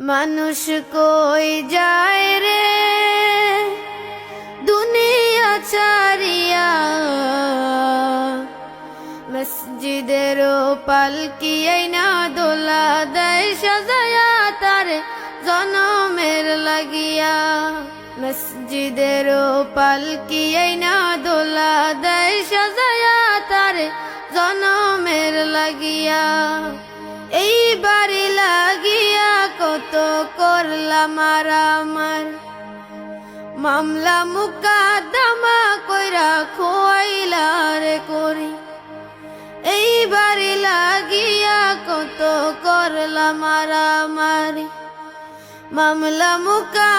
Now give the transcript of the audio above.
মানুষ কই যায় রে? দুনিয়া ছাড়িয়া মসজিদের পালকি না দোলা দেয় সাজায়া? তার জনমের লাগিয়া মসজিদের পালকি না দোলা দেয় সাজায়া? তার জনমের লাগিয়া এই বাড়ি লাগিয়া কত করলাম আর আমার। মামলা মুকাদ্দমা কইরা খোয়াইলা রে করি। এই বাড়ি লাগিয়া কত করলাম আর আমার। মামলা খোয়াইলা